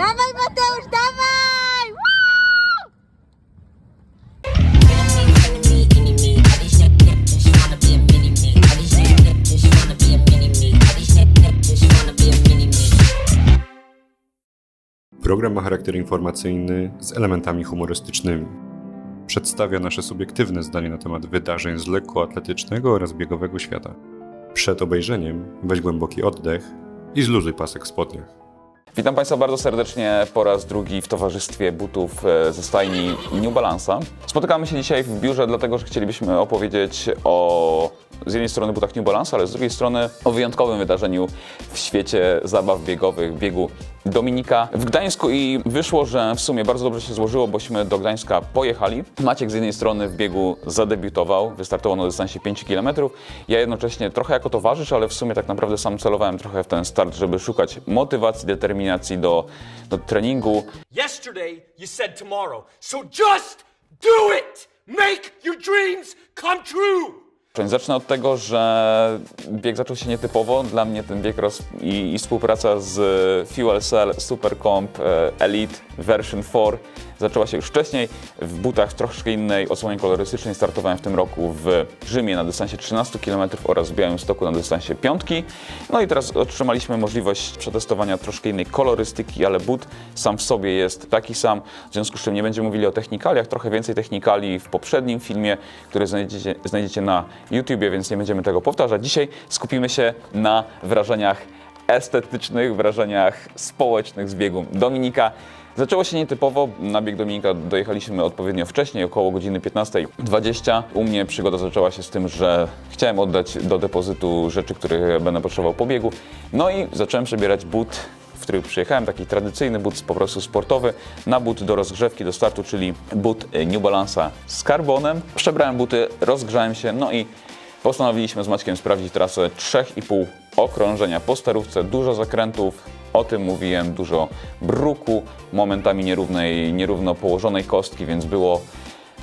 Dawaj Mateusz, dawaj! Program ma charakter informacyjny z elementami humorystycznymi. Przedstawia nasze subiektywne zdanie na temat wydarzeń z lekkoatletycznego oraz biegowego świata. Przed obejrzeniem weź głęboki oddech i zluzuj pasek w spodniach. Witam Państwa bardzo serdecznie po raz drugi w towarzystwie butów e, ze stajni New Balance'a. Spotykamy się dzisiaj w biurze, dlatego że chcielibyśmy opowiedzieć o z jednej strony butach New Balance, ale z drugiej strony o wyjątkowym wydarzeniu w świecie zabaw biegowych, biegu Dominika w Gdańsku i wyszło, że w sumie bardzo dobrze się złożyło, bośmy do Gdańska pojechali. Maciek z jednej strony w biegu zadebiutował, wystartował na dystansie 5 km. Ja jednocześnie trochę jako towarzysz, ale w sumie tak naprawdę sam celowałem trochę w ten start, żeby szukać motywacji, determinacji do, do treningu. Yesterday, you said tomorrow. So just do it! Make your dreams come true! Zacznę od tego, że bieg zaczął się nietypowo. Dla mnie ten bieg roz... i, i współpraca z Fuel Cell Supercomp e, Elite Version 4 zaczęła się już wcześniej. W butach troszkę innej odsłonie kolorystycznej startowałem w tym roku w Rzymie na dystansie 13 km oraz w Białymstoku na dystansie piątki. No i teraz otrzymaliśmy możliwość przetestowania troszkę innej kolorystyki, ale but sam w sobie jest taki sam. W związku z czym nie będziemy mówili o technikaliach, trochę więcej technikali w poprzednim filmie, który znajdziecie, znajdziecie na YouTubie, więc nie będziemy tego powtarzać. Dzisiaj skupimy się na wrażeniach estetycznych, wrażeniach społecznych z biegu Dominika. Zaczęło się nietypowo. Na bieg Dominika dojechaliśmy odpowiednio wcześniej, około godziny 15.20. U mnie przygoda zaczęła się z tym, że chciałem oddać do depozytu rzeczy, które będę potrzebował po biegu. No i zacząłem przebierać but w który przyjechałem, taki tradycyjny but po prostu sportowy, na but do rozgrzewki, do startu, czyli but y, New Balance'a z karbonem. Przebrałem buty, rozgrzałem się, no i postanowiliśmy z Maćkiem sprawdzić trasę 3,5 okrążenia po sterówce, dużo zakrętów, o tym mówiłem, dużo bruku, momentami nierównej, nierówno położonej kostki, więc było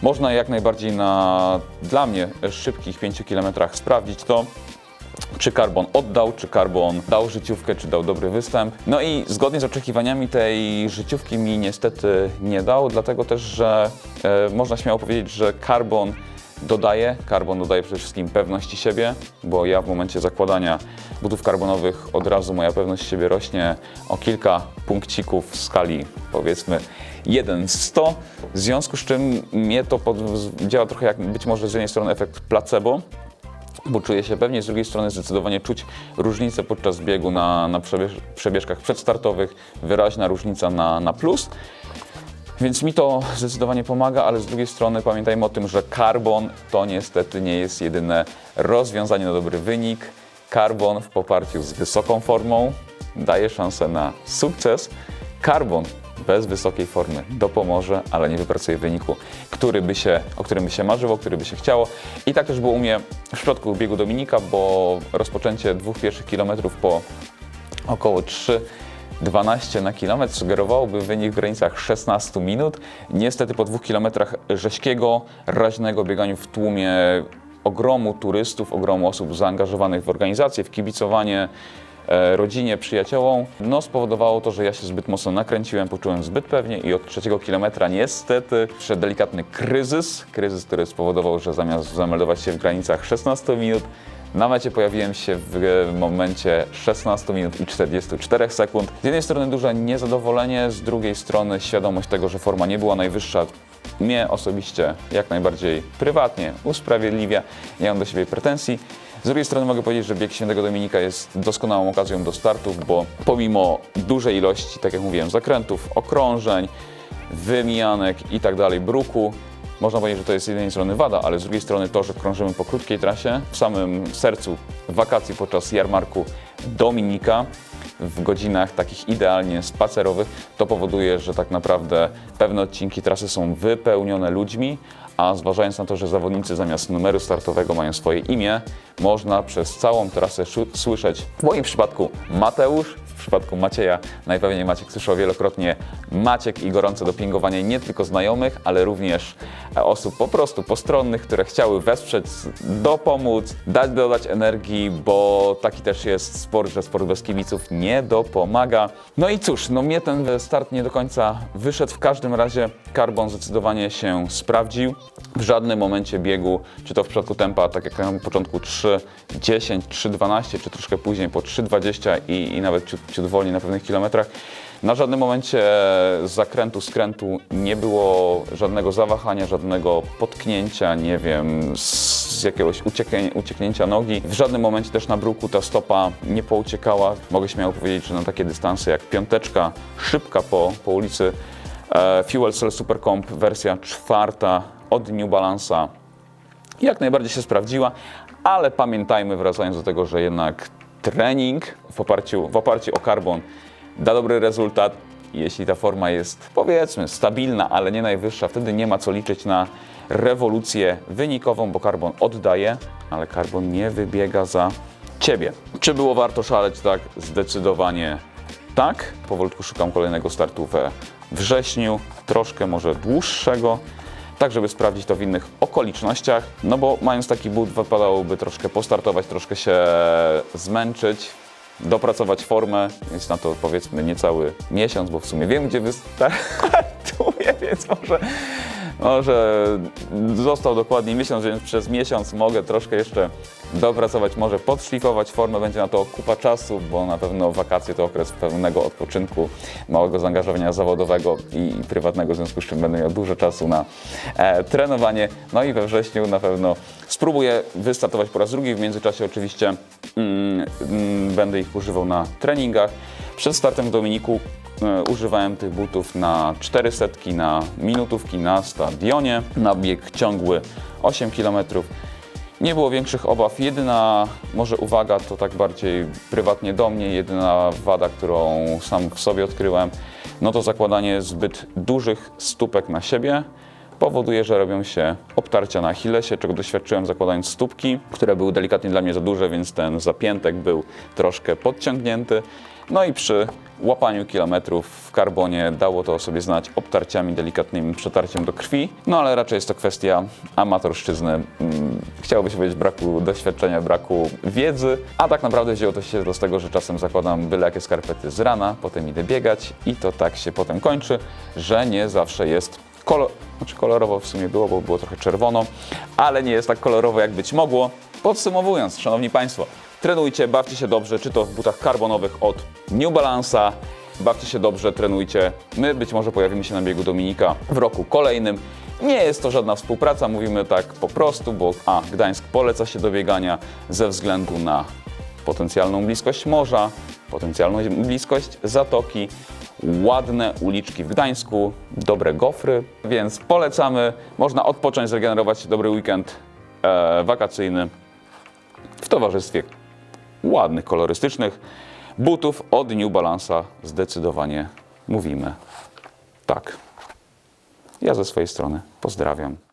można jak najbardziej na, dla mnie, szybkich 5 km sprawdzić to czy Carbon oddał, czy Carbon dał życiówkę, czy dał dobry występ. No i zgodnie z oczekiwaniami tej życiówki mi niestety nie dał, dlatego też, że e, można śmiało powiedzieć, że Carbon dodaje, Carbon dodaje przede wszystkim pewności siebie, bo ja w momencie zakładania butów karbonowych od razu moja pewność siebie rośnie o kilka punkcików w skali powiedzmy 1 z 100, w związku z czym mnie to pod, działa trochę jak być może z jednej strony efekt placebo, bo czuję się pewnie, z drugiej strony zdecydowanie czuć różnicę podczas biegu na, na przebież, przebieżkach przedstartowych, wyraźna różnica na, na plus. Więc mi to zdecydowanie pomaga, ale z drugiej strony pamiętajmy o tym, że karbon to niestety nie jest jedyne rozwiązanie na dobry wynik. Karbon w poparciu z wysoką formą daje szansę na sukces. Karbon bez wysokiej formy dopomoże, ale nie wypracuje wyniku, który by się, o którym by się marzyło, który by się chciało. I tak też było u mnie w przypadku biegu Dominika, bo rozpoczęcie dwóch pierwszych kilometrów po około 3 12 na kilometr sugerowałoby wynik w granicach 16 minut. Niestety po dwóch kilometrach rzeźkiego, raźnego bieganiu w tłumie ogromu turystów, ogromu osób zaangażowanych w organizację, w kibicowanie rodzinie, przyjaciołom, no spowodowało to, że ja się zbyt mocno nakręciłem, poczułem zbyt pewnie i od trzeciego kilometra niestety przyszedł delikatny kryzys. Kryzys, który spowodował, że zamiast zameldować się w granicach 16 minut, na mecie pojawiłem się w momencie 16 minut i 44 sekund. Z jednej strony duże niezadowolenie, z drugiej strony świadomość tego, że forma nie była najwyższa, mnie osobiście jak najbardziej prywatnie usprawiedliwia. Nie mam do siebie pretensji. Z drugiej strony mogę powiedzieć, że bieg Świętego Dominika jest doskonałą okazją do startów, bo pomimo dużej ilości, tak jak mówiłem, zakrętów, okrążeń, wymijanek i tak dalej, bruku, można powiedzieć, że to jest z jednej strony wada, ale z drugiej strony to, że krążymy po krótkiej trasie, w samym sercu wakacji podczas jarmarku Dominika, w godzinach takich idealnie spacerowych, to powoduje, że tak naprawdę pewne odcinki trasy są wypełnione ludźmi, a zważając na to, że zawodnicy zamiast numeru startowego mają swoje imię, można przez całą trasę słyszeć w moim przypadku Mateusz, przypadku Macieja najpewniej Maciek słyszał wielokrotnie Maciek i gorące dopingowanie nie tylko znajomych, ale również e, osób po prostu postronnych, które chciały wesprzeć, dopomóc, dać, dodać energii, bo taki też jest sport, że sport bez kibiców nie dopomaga. No i cóż, no mnie ten start nie do końca wyszedł. W każdym razie Carbon zdecydowanie się sprawdził. W żadnym momencie biegu, czy to w przypadku tempa, tak jak na początku 3.10, 3.12, czy troszkę później po 3.20 i, i nawet wolniej na pewnych kilometrach, na żadnym momencie z zakrętu, skrętu nie było żadnego zawahania, żadnego potknięcia, nie wiem, z jakiegoś ucieknięcia nogi. W żadnym momencie też na bruku ta stopa nie pouciekała. Mogę śmiało powiedzieć, że na takie dystanse jak piąteczka, szybka po, po ulicy, e, Fuel Cell Super Comp wersja czwarta od New Balance'a jak najbardziej się sprawdziła, ale pamiętajmy, wracając do tego, że jednak trening w oparciu, w oparciu o karbon da dobry rezultat. Jeśli ta forma jest powiedzmy stabilna, ale nie najwyższa, wtedy nie ma co liczyć na rewolucję wynikową, bo karbon oddaje, ale karbon nie wybiega za ciebie. Czy było warto szaleć? Tak, zdecydowanie tak. Powolutku szukam kolejnego startu we wrześniu, troszkę może dłuższego tak żeby sprawdzić to w innych okolicznościach, no bo mając taki but wypadałoby troszkę postartować, troszkę się zmęczyć, dopracować formę, jest na to powiedzmy niecały miesiąc, bo w sumie wiem gdzie wystartuję, więc może, może został dokładnie miesiąc, więc przez miesiąc mogę troszkę jeszcze dopracować, może podszlifować formę, będzie na to kupa czasu, bo na pewno wakacje to okres pełnego odpoczynku, małego zaangażowania zawodowego i prywatnego, w związku z czym będę miał dużo czasu na e, trenowanie. No i we wrześniu na pewno spróbuję wystartować po raz drugi. W międzyczasie oczywiście mm, mm, będę ich używał na treningach. Przed startem w Dominiku używałem tych butów na 400, na minutówki na stadionie, na bieg ciągły 8 km. Nie było większych obaw. Jedyna może uwaga to tak bardziej prywatnie do mnie, jedyna wada, którą sam w sobie odkryłem, no to zakładanie zbyt dużych stópek na siebie powoduje, że robią się obtarcia na Achillesie, czego doświadczyłem zakładając stópki, które były delikatnie dla mnie za duże, więc ten zapiętek był troszkę podciągnięty. No i przy łapaniu kilometrów w karbonie dało to sobie znać obtarciami, delikatnym przetarciem do krwi. No ale raczej jest to kwestia amatorszczyzny. Mm, Chciałoby się powiedzieć braku doświadczenia, braku wiedzy, a tak naprawdę wzięło to się z tego, że czasem zakładam byle jakie skarpety z rana, potem idę biegać i to tak się potem kończy, że nie zawsze jest kolor... Znaczy kolorowo w sumie było, bo było trochę czerwono, ale nie jest tak kolorowo jak być mogło. Podsumowując, Szanowni Państwo, trenujcie, bawcie się dobrze, czy to w butach karbonowych od New Balance'a, bawcie się dobrze, trenujcie. My być może pojawimy się na biegu Dominika w roku kolejnym. Nie jest to żadna współpraca, mówimy tak po prostu, bo a, Gdańsk poleca się do biegania ze względu na potencjalną bliskość morza, potencjalną bliskość zatoki, ładne uliczki w Gdańsku, dobre gofry, więc polecamy. Można odpocząć, zregenerować dobry weekend e, wakacyjny w towarzystwie ładnych, kolorystycznych butów od New Balance'a. Zdecydowanie mówimy tak. Ja ze swojej strony pozdrawiam.